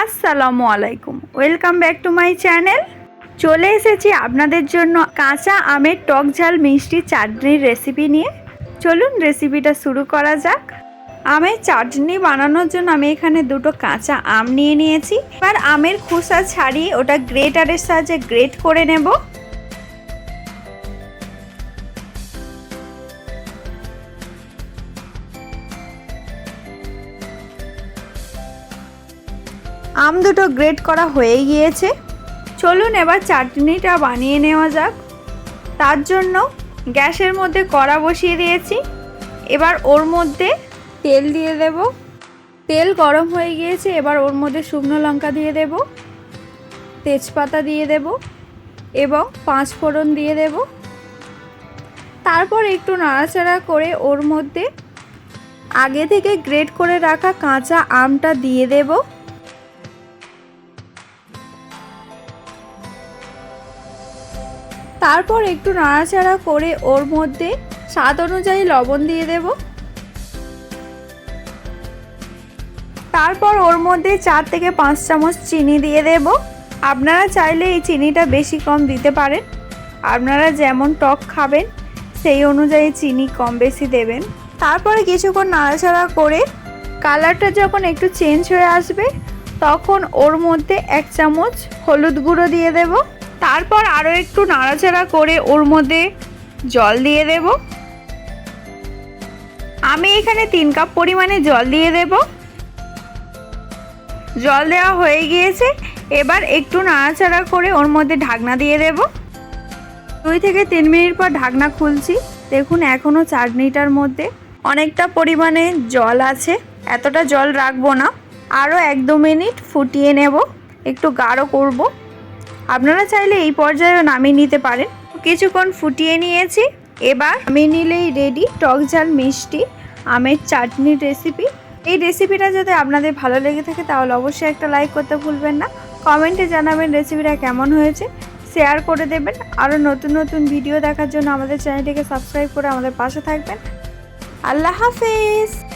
আসসালামু আলাইকুম। Welcome back to my channel চলে এসেছি আপনাদের জন্য কাঁচা আমের টক ঝাল মিষ্টি চাটনির রেসিপি নিয়ে। চলুন রেসিপিটা শুরু করা যাক। আমের চাটনি বানানোর জন্য আমি এখানে দুটো কাঁচা আম নিয়ে নিয়েছি। এবার আমের খোসা ছাড়িয়ে ওটা গ্রেটারের সাহায্যে গ্রেট করে নেব। আম দুটো গ্রেট করা হয়ে গিয়েছে। চলুন এবার চাটনিটা বানিয়ে নেওয়া যাক। তার জন্য গ্যাসের মধ্যে কড়া বসিয়ে দিয়েছি। এবার ওর মধ্যে তেল দিয়ে দেব। তেল গরম হয়ে গিয়েছে, এবার ওর মধ্যে শুকনো লঙ্কা দিয়ে দেব। তেজপাতা দিয়ে দেব এবং পাঁচ ফোড়ন দিয়ে দেব। তারপর একটু নাড়াচাড়া করে ওর মধ্যে আগে থেকে গ্রেট করে রাখা কাঁচা আমটা দিয়ে দেবো। তারপর একটু নাড়াচাড়া করে ওর মধ্যে স্বাদ অনুযায়ী লবণ দিয়ে দেব। তারপর ওর মধ্যে চার থেকে পাঁচ চামচ চিনি দিয়ে দেব। আপনারা চাইলে এই চিনিটা বেশি কম দিতে পারেন। আপনারা যেমন টক খাবেন, সেই অনুযায়ী চিনি কম বেশি দেবেন। তারপরে কিছুক্ষণ নাড়াচাড়া করে কালারটা যখন একটু চেঞ্জ হয়ে আসবে, তখন ওর মধ্যে এক চামচ হলুদ গুঁড়ো দিয়ে দেবো। তারপর আরও একটু নাড়াচাড়া করে ওর মধ্যে জল দিয়ে দেব। আমি এখানে তিন কাপ পরিমাণে জল দিয়ে দেব। জল দেওয়া হয়ে গিয়েছে। এবার একটু নাড়াচাড়া করে ওর মধ্যে ঢাকনা দিয়ে দেব। দুই থেকে তিন মিনিট পর ঢাকনা খুলছি। দেখুন এখনও চাটনিটার মধ্যে অনেকটা পরিমাণে জল আছে। এতটা জল রাখব না। আরও এক দু মিনিট ফুটিয়ে নেব। একটু গাঢ় করব। আপনারা চাইলে এই পর্যায়েও নামিয়ে নিতে পারেন। কিছুক্ষণ ফুটিয়ে নিয়েছি। এবার আমি নিলেই রেডি টক ঝাল, মিষ্টি, আমের চাটনির রেসিপি এই রেসিপিটা যদি আপনাদের ভালো লেগে থাকে, তাহলে অবশ্যই একটা লাইক করতে ভুলবেন না। কমেন্টে জানাবেন রেসিপিটা কেমন হয়েছে। শেয়ার করে দেবেন। আরও নতুন নতুন ভিডিও দেখার জন্য আমাদের চ্যানেলটিকে সাবস্ক্রাইব করে আমাদের পাশে থাকবেন। আল্লাহ হাফেজ!